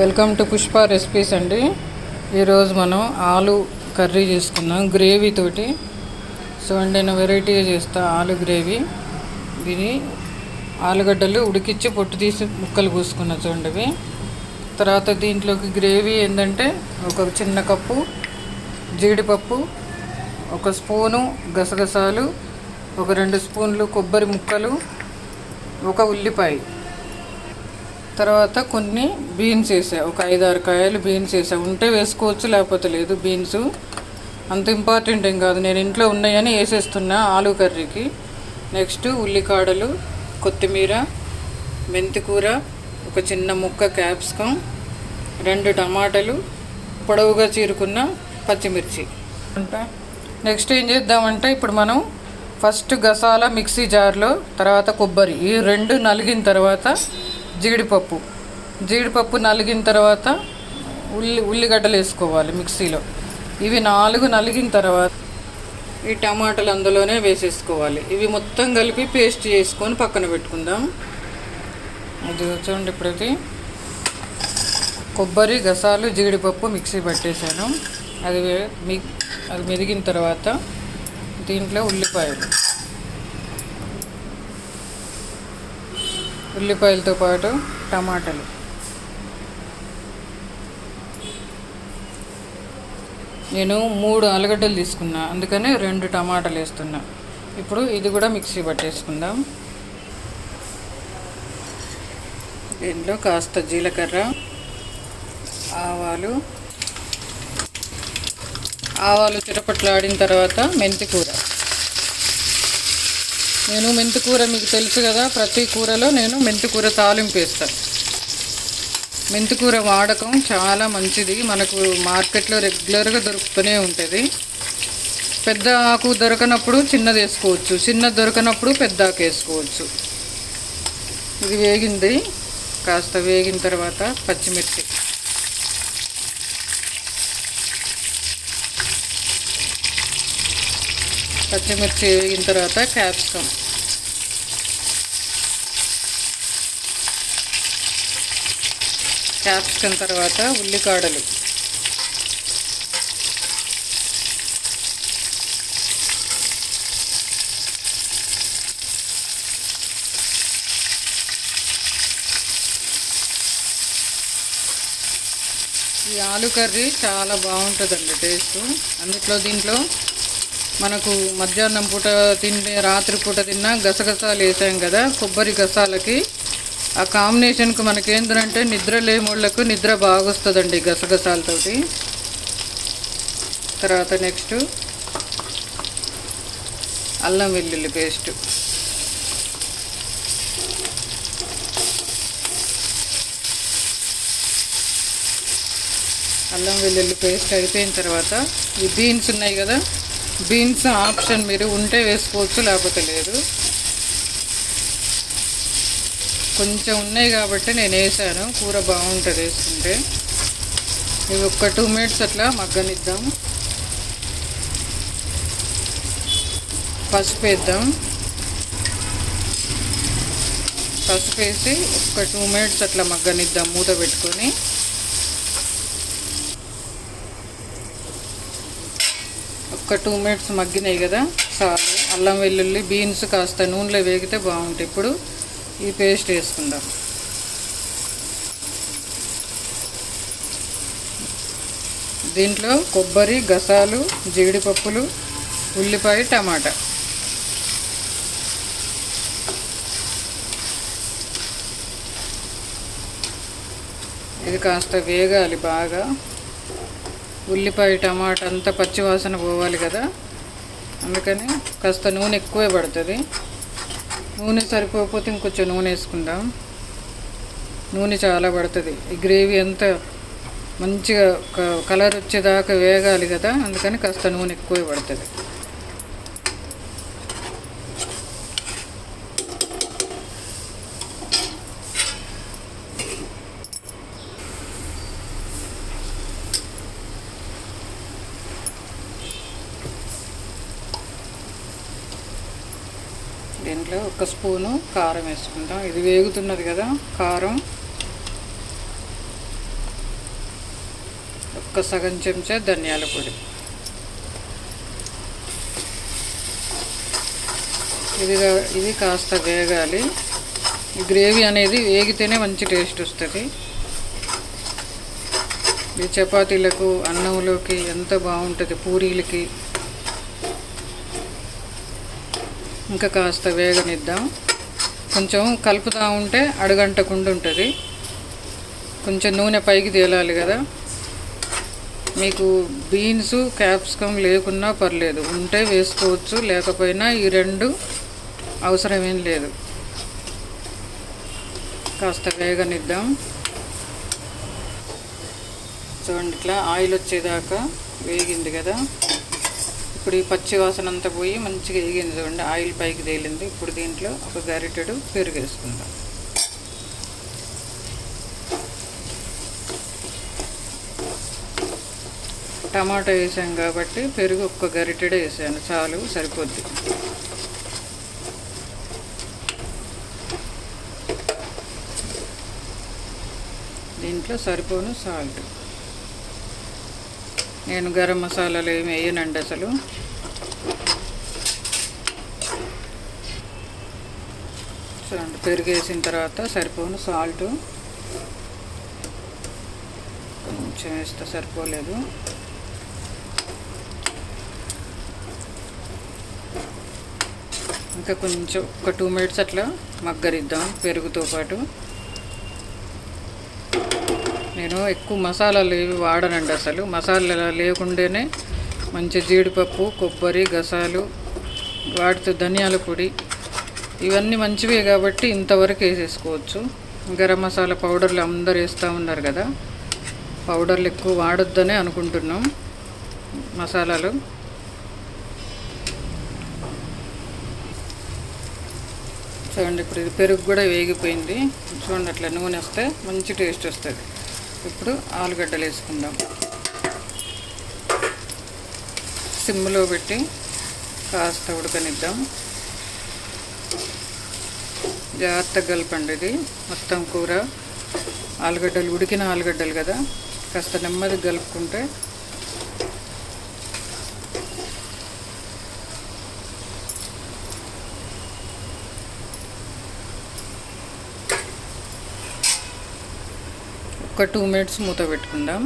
Welcome to Pushpa recipes అండి. ఈరోజు మనం ఆలు కర్రీ చేసుకుందాం గ్రేవీ తోటి. సో అండి నేను వెరైటీగా చేస్తా ఆలు గ్రేవీ. దీని ఆలుగడ్డలు ఉడికిచ్చి పొట్టు తీసి ముక్కలు పూసుకున్న చూడండి తర్వాత దీంట్లోకి గ్రేవీ ఏంటంటే ఒక చిన్న కప్పు జీడిపప్పు ఒక స్పూను గసగసాలు ఒక రెండు స్పూన్లు కొబ్బరి ముక్కలు ఒక ఉల్లిపాయ. తర్వాత కొన్ని బీన్స్ వేసా. ఒక ఐదారు కాయలు బీన్స్ వేసా. ఉంటే వేసుకోవచ్చు లేకపోతే లేదు. బీన్స్ అంత ఇంపార్టెంట్ ఏం కాదు. నేను ఇంట్లో ఉన్నాయని వేసేస్తున్నా ఆలు కర్రీకి. నెక్స్ట్ ఉల్లికాడలు కొత్తిమీర మెంతికూర ఒక చిన్న ముక్క క్యాప్సికం రెండు టమాటాలు పొడవుగా చీరుకున్న పచ్చిమిర్చి. నెక్స్ట్ ఏం చేద్దామంటే ఇప్పుడు మనం ఫస్ట్ గసాల మిక్సీ జార్లో తర్వాత కొబ్బరి ఈ రెండు నలిగిన తర్వాత జీడిపప్పు. జీడిపప్పు నలిగిన తర్వాత ఉల్లి ఉల్లిగడ్డలు వేసుకోవాలి మిక్సీలో. ఇవి నాలుగు నలిగిన తర్వాత ఈ టమాటాలు అందులోనే వేసేసుకోవాలి. ఇవి మొత్తం కలిపి పేస్ట్ చేసుకొని పక్కన పెట్టుకుందాం. అది చూడండి ఇప్పుడు కొబ్బరి గసాలు జీడిపప్పు మిక్సీ పట్టేశాను. అది మి మీ అది మెదిగిన తర్వాత దీంట్లో ఉల్లిపాయలు. ఉల్లిపాయలతో పాటు టమాటాలు. నేను మూడు ఆలుగడ్డలు తీసుకున్నా అందుకనే రెండు టమాటాలు వేస్తున్నా. ఇప్పుడు ఇది కూడా మిక్సీ పట్టేసుకుందాం. దీంట్లో కాస్త జీలకర్ర ఆవాలు. ఆవాలు చిరపట్లాడిన తర్వాత మెంతి కూర నేను మెంతి కూర మీకు తెలుసు కదా ప్రతి కూరలో నేను మెంతి కూర తాలింపు వేస్తాను మెంతి కూర వాడకం చాలా మంచిది. మనకు మార్కెట్లో రెగ్యులర్గా దొరుకుతూనే ఉంటుంది. పెద్ద ఆకు దొరకనప్పుడు చిన్నది వేసుకోవచ్చు. చిన్నది దొరకనప్పుడు పెద్ద ఆకు వేసుకోవచ్చు. ఇది వేగింది. కాస్త వేగిన తర్వాత పచ్చిమిర్చి. పచ్చిమిర్చి వేగిన తర్వాత క్యాప్సికమ్. క్యాప్సికమ్ తర్వాత ఉల్లికాడలు. ఈ ఆలు కర్రీ చాలా బాగుంటుందండి టేస్ట్. అందులో దీంట్లో మనకు మధ్యాహ్నం పూట తింటే రాత్రి పూట తిన్నా గసగసాలు వేసాం కదా కొబ్బరి గసాలకి ఆ కాంబినేషన్కి మనకేంటంటే నిద్ర లేమోళ్ళకు నిద్ర బాగొస్తుందండి గసగసాలతోటి. తర్వాత నెక్స్ట్ అల్లం వెల్లుల్లి పేస్ట్. అల్లం వెల్లుల్లి పేస్ట్ అయిపోయిన తర్వాత ఈ బీన్స్ ఉన్నాయి కదా బీన్స్ ఆప్షన్ మీరు ఉంటే వేసుకోవచ్చు లేకపోతే లేదు. కొంచెం ఉన్నాయి కాబట్టి నేను వేసాను. కూర బాగుంటుంది వేసుకుంటే. ఇవి ఒక్క టూ మినిట్స్ అట్లా మగ్గనిద్దాం. పసుపు వేద్దాం. పసుపు వేసి ఒక టూ మినిట్స్ అట్లా మగ్గనిద్దాం మూత పెట్టుకొని. ఒక్క టూ మినిట్స్ మగ్గినాయి కదా చాలు. అల్లం వెల్లుల్లి బీన్స్ కాస్త నూనెలో వేగితే బాగుంటాయి ఇప్పుడు ఈ పేస్ట్ వేసుకుందాం. దీంట్లో కొబ్బరి గసాలు జీడిపప్పులు ఉల్లిపాయ టమాటా. ఇది కాస్త వేగాలి బాగా. ఉల్లిపాయ టమాటా అంతా పచ్చివాసన పోవాలి కదా. అందుకని కాస్త నూనె ఎక్కువే పడుతుంది. నూనె సరిపోకపోతే ఇంకొంచెం నూనె వేసుకుందాం. నూనె చాలా పడుతుంది. ఈ గ్రేవీ అంతా మంచిగా క- కలర్ వచ్చేదాకా వేగాలి కదా అందుకని కాస్త నూనె ఎక్కువ పడుతుంది. దీంట్లో ఒక స్పూను కారం వేసుకుంటాం. ఇది వేగుతున్నది కదా కారం. ఒక్క సగం చెంచా ధనియాల పొడి. ఇది ఇది కాస్త వేగాలి. ఈ గ్రేవీ అనేది వేగితేనే మంచి టేస్ట్ వస్తుంది. ఈ చపాతీలకు అన్నంలోకి ఎంత బాగుంటుంది పూరీలకి ఇంకా కాస్త వేగనిద్దాం. కొంచెం కలుపుతూ ఉంటే అడగంటకుండా ఉంటుంది. కొంచెం నూనె పైకి తేలాలి కదా. మీకు బీన్స్ క్యాప్సికమ్ లేకున్నా పర్లేదు. ఉంటే వేసుకోవచ్చు. లేకపోయినా ఈ రెండు అవసరమేం లేదు. కాస్త వేగనిద్దాం. చూడండి ఇట్లా ఆయిల్ వచ్చేదాకా వేగింది కదా. ఇప్పుడు ఈ పచ్చి వాసన అంతా పోయి మంచిగా వేగింది చూడండి. ఆయిల్ పైకి తేలింది. ఇప్పుడు దీంట్లో ఒక గరిటెడు పెరుగు వేసుకుందాం. టమాటా వేసాం కాబట్టి పెరుగు ఒక్క గరిటెడే వేసాను. చాలు సరిపోద్ది. దీంట్లో సరిపోను సాల్ట్. నేను గరం మసాలాలు ఏమి వేయనండి అసలు. చూడండి పెరుగు వేసిన తర్వాత సరిపోను సాల్ట్. కొంచెం వేస్తే సరిపోలేదు. ఇంకా కొంచెం ఒక టూ మినిట్స్ అట్లా మగ్గరిద్దాం పెరుగుతో పాటు. నేను ఎక్కువ మసాలాలు ఏవి వాడనండి అసలు. మసాలా లేకుండానే మంచి జీడిపప్పు కొబ్బరి గసాలు వాటితో ధనియాల పొడి ఇవన్నీ మంచివే కాబట్టి ఇంతవరకు వేసేసుకోవచ్చు. గరం మసాలా పౌడర్లు అందరు వేస్తూ ఉన్నారు కదా. పౌడర్లు ఎక్కువ వాడొద్దనే అనుకుంటున్నాం మసాలాలు. చూడండి ఇప్పుడు ఇది పెరుగు కూడా వేగిపోయింది. చూడండి అట్లా నూనె వస్తే మంచి టేస్ట్ వస్తుంది. ఇప్పుడు ఆలుగడ్డలు వేసుకుందాం. సిమ్లో పెట్టి కాస్త ఉడకనిద్దాం. జాగ్రత్తగా కలపండి ఇది. మొత్తం కూర ఆలుగడ్డలు ఉడికిన ఆలుగడ్డలు కదా. కాస్త నెమ్మదిగా కలుపుకుంటే ఒక టూ మినిట్స్ మూత పెట్టుకుందాం.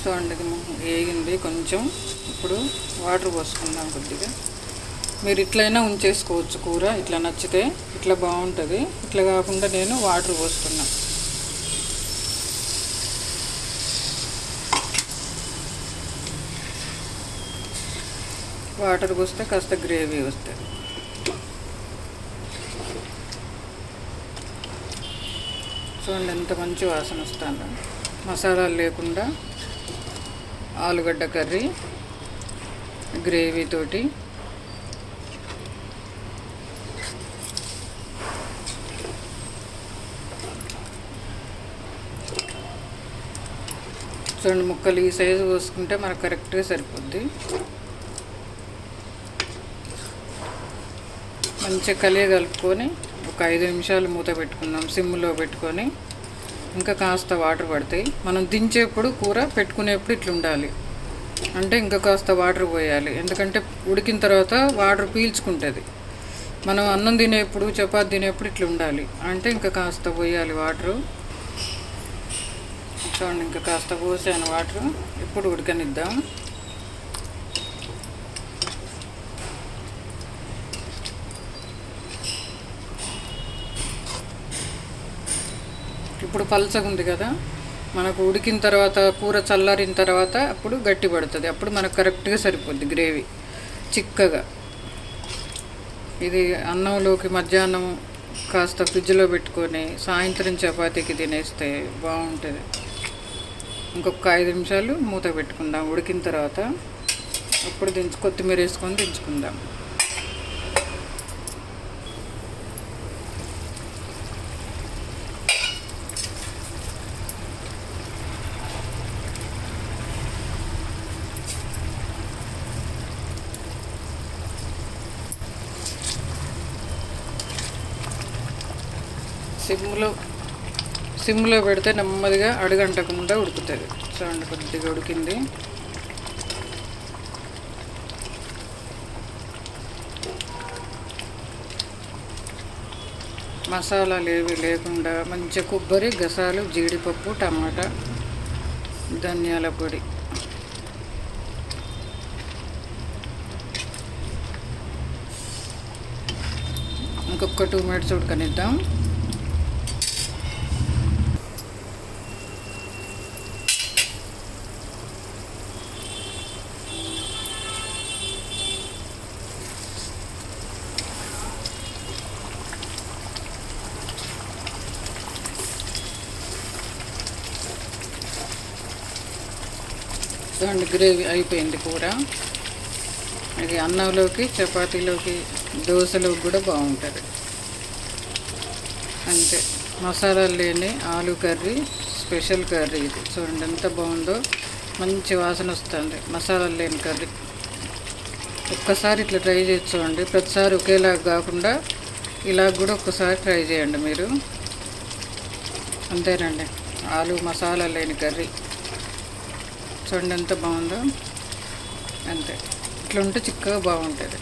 సో అండి ఇది వేగింది కొంచెం. ఇప్పుడు వాటర్ పోసుకుందాం కొద్దిగా. మీరు ఇట్లయినా ఉంచేసుకోవచ్చు కూర ఇట్లా నచ్చితే ఇట్లా బాగుంటుంది. ఇట్లా కాకుండా నేను వాటర్ పోస్తున్నా. వాటర్ పోస్తే కాస్త గ్రేవీ వస్తుంది. చూడండి ఎంత మంచి వాసన వస్తుందో. మసాలాలు లేకుండా ఆలుగడ్డ కర్రీ గ్రేవీ తోటి. చూడండి ముక్కలు ఈ సైజు కోసుకుంటే మనకు కరెక్ట్గా సరిపోద్ది. మంచిగా కలియ కలుపుకొని ఒక ఐదు నిమిషాలు మూత పెట్టుకుందాం సిమ్లో పెట్టుకొని. ఇంకా కాస్త వాటర్ పడతాయి. మనం దించేప్పుడు కూర పెట్టుకునేప్పుడు ఇట్లా ఉండాలి. అంటే ఇంకా కాస్త వాటర్ పోయాలి. ఎందుకంటే ఉడికిన తర్వాత వాటర్ పీల్చుకుంటుంది. మనం అన్నం తినేప్పుడు చపాతి తినేప్పుడు ఇట్లా ఉండాలి. అంటే ఇంకా కాస్త పోయాలి వాటరు. చూడండి ఇంకా కాస్త పోసాను వాటర్. ఇప్పుడు ఉడకనిద్దాం. ఇప్పుడు పలచగా ఉంది కదా మనకు ఉడికిన తర్వాత కూర చల్లారిన తర్వాత అప్పుడు గట్టి పడుతుంది. అప్పుడు మనకు కరెక్ట్గా సరిపోద్ది గ్రేవీ చిక్కగా. ఇది అన్నంలోకి మధ్యాహ్నం కాస్త ఫ్రిడ్జ్లో పెట్టుకొని సాయంత్రం చపాతీకి తినేస్తే బాగుంటుంది. ఇంకొక ఐదు నిమిషాలు మూత పెట్టుకుందాం. ఉడికిన తర్వాత అప్పుడు దించు కొత్తిమీర వేసుకొని దించుకుందాం. సిమ్లో సిమ్లో పెడితే నెమ్మదిగా అడుగంటకుండా ఉడుకుతుంది. చూడండి కొద్దిగా ఉడికింది. మసాలాలు ఏవి లేకుండా మంచి కొబ్బరి గసాలు జీడిపప్పు టమాటా ధనియాల పొడి. ఇంకొక టూ మినిట్స్ ఉడకనిద్దాం. చూడండి గ్రేవీ అయిపోయింది కూర. ఇది అన్నంలోకి చపాతీలోకి దోశలోకి కూడా బాగుంటుంది. అంతే. మసాలాలు లేని ఆలు కర్రీ స్పెషల్ కర్రీ ఇది. చూడండి ఎంత బాగుందో. మంచి వాసన వస్తుంది. మసాలాలు లేని కర్రీ. ఒక్కసారి ఇట్లా ట్రై చేసి చూడండి. ప్రతిసారి ఒకేలాగా కాకుండా ఇలా కూడా ఒక్కసారి ట్రై చేయండి మీరు. అంతేనండి. ఆలు మసాలా లేని కర్రీ. చూడండి ఎంత బాగుందో. అంతే. ఇట్లా ఉంటే చిక్కగా బాగుంటుంది.